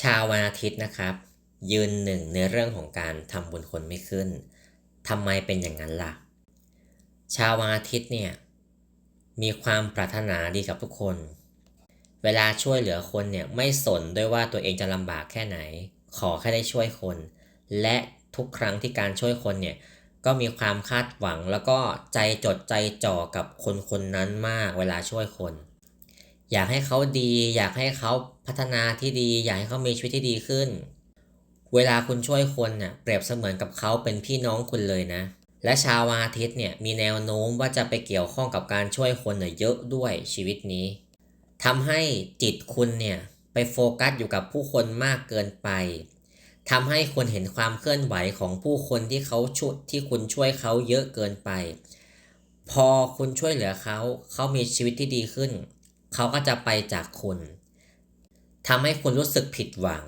ชาววันอาทิตย์นะครับ ยืนหนึ่งในเรื่องของการทำบุญคนไม่ขึ้นทำไมเป็นอย่างนั้นล่ะ ชาววันอาทิตย์เนี่ยมีความปรารถนาดีกับทุกคน เวลาช่วยเหลือคนเนี่ยไม่สนด้วยว่าตัวเองจะลำบากแค่ไหน ขอแค่ได้ช่วยคน และทุกครั้งที่การช่วยคนเนี่ยก็มีความคาดหวังแล้วก็ใจจดใจจ่อกับคนคนนั้นมากเวลาช่วยคน อยากให้เขาดี อยากให้เขาพัฒนาที่ดี อยากให้เขามีชีวิตที่ดีขึ้น เวลาคุณช่วยคนเนี่ยเปรียบเสมือนกับเขาเป็นพี่น้องคุณเลยนะ และชาวอาทิตย์เนี่ยมีแนวโน้มว่าจะไปเกี่ยวข้องกับการช่วยคนเนี่ยเยอะด้วยชีวิตนี้ทำให้จิตคุณเนี่ยไปโฟกัสอยู่กับผู้คนมากเกินไปทำให้คนเห็นความเคลื่อนไหวของผู้คนที่เขาช่วยที่คุณช่วยเขาเยอะเกินไป พอคุณช่วยเหลือเขาเขามีชีวิตที่ดีขึ้น เขาก็จะไปจากคุณทำให้คุณรู้สึกผิดหวัง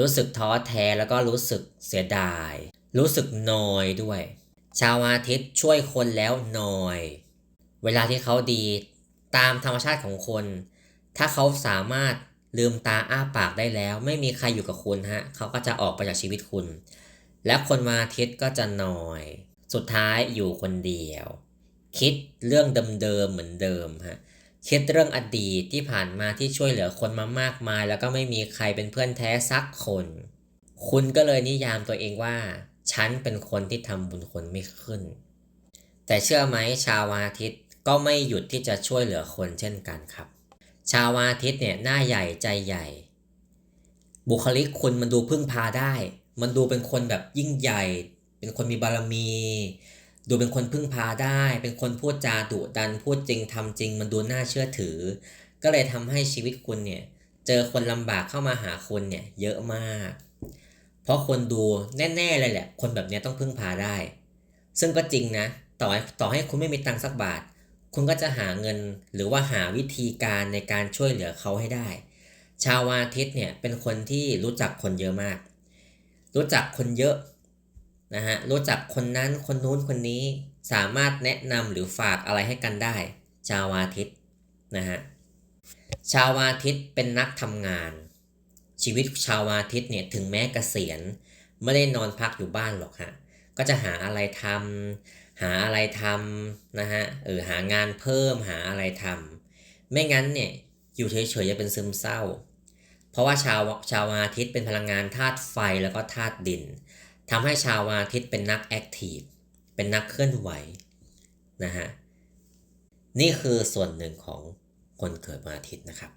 รู้สึกท้อแท้แล้วก็รู้สึกเสียดาย รู้สึกนอยด้วย ชาวอาทิตย์ช่วยคนแล้วนอย เวลาที่เขาดีตามธรรมชาติของคน ถ้าเขาสามารถลืมตาอ้าปากได้แล้ว ไม่มีใครอยู่กับคุณฮะ เขาก็จะออกไปจากชีวิตคุณ และคนมาอาทิตย์ก็จะนอย สุดท้ายอยู่คนเดียว คิดเรื่องเดิมๆเหมือนเดิมฮะ คิดเรื่องอดีตที่ผ่านมาที่ช่วยเหลือคนมามากมาย แล้วก็ไม่มีใครเป็นเพื่อนแท้สักคน คุณก็เลยนิยามตัวเองว่า ฉันเป็นคนที่ทำบุญคนไม่ขึ้น แต่เชื่อไหมชาวอาทิตย์ก็ไม่หยุดที่จะช่วยเหลือคนเช่นกันครับ ชาวอาทิตย์เนี่ยหน้าใหญ่ใจใหญ่ บุคลิกคุณมันดูพึ่งพาได้ มันดูเป็นคนแบบยิ่งใหญ่ เป็นคนมีบารมี ดูเป็นคนพึ่งพาได้ เป็นคนพูดจาดุดันพูดจริงทำจริง มันดูน่าเชื่อถือ ก็เลยทำให้ชีวิตคุณเนี่ยเจอคนลำบากเข้ามาหาคุณเนี่ยเยอะมาก เพราะคนดูแน่ๆเลยแหละ คนแบบนี้ต้องพึ่งพาได้ ซึ่งก็จริงนะ ต่อต่อให้คุณไม่มีตังค์สักบาท คุณก็จะหาเงินหรือว่าหาวิธีการในการช่วยเหลือเขาให้ได้ ชาวอาทิตย์เนี่ยเป็นคนที่รู้จักคนเยอะมาก รู้จักคนเยอะ นะฮะรู้จักคนนั้นคนนู้นคนนี้สามารถแนะนำหรือฝากอะไรให้กันได้ ชาวอาทิตย์นะฮะชาวอาทิตย์เป็นนักทำงาน ชีวิตชาวอาทิตย์เนี่ยถึงแม้เกษียณไม่ได้นอนพักอยู่บ้านหรอกฮะก็จะหาอะไรทำหาอะไรทำนะฮะเออหางานเพิ่มหาอะไรทำไม่งั้นเนี่ยอยู่เฉยๆจะเป็นซึมเศร้า เพราะว่าชาวชาวอาทิตย์เป็นพลังงานธาตุไฟแล้วก็ธาตุดิน ทำให้ชาวอาทิตย์เป็นนักแอคทีฟ เป็นนักเคลื่อนไหวนะฮะ นี่คือส่วนหนึ่งของคนเกิดวันอาทิตย์นะครับ